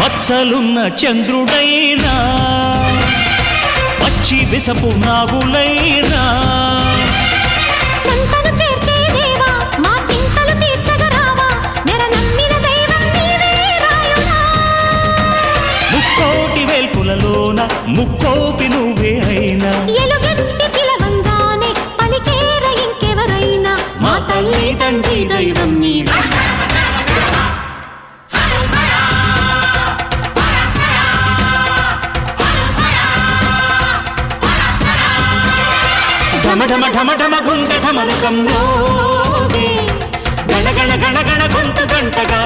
మచ్చలున్న చంద్రుడైనా పచ్చి విసపు నాగులైనా. ముక్కోటి వేల్పులలోన ముక్కోపి నువ్వే అయినా. మా తల్లి తండ్రి దైవం నీవే. ఢమ ఢమ ఢమ ఢమ గుంట ఢమరుకం మోగే. గణ గణ గణ గణ గొంతు గంటగా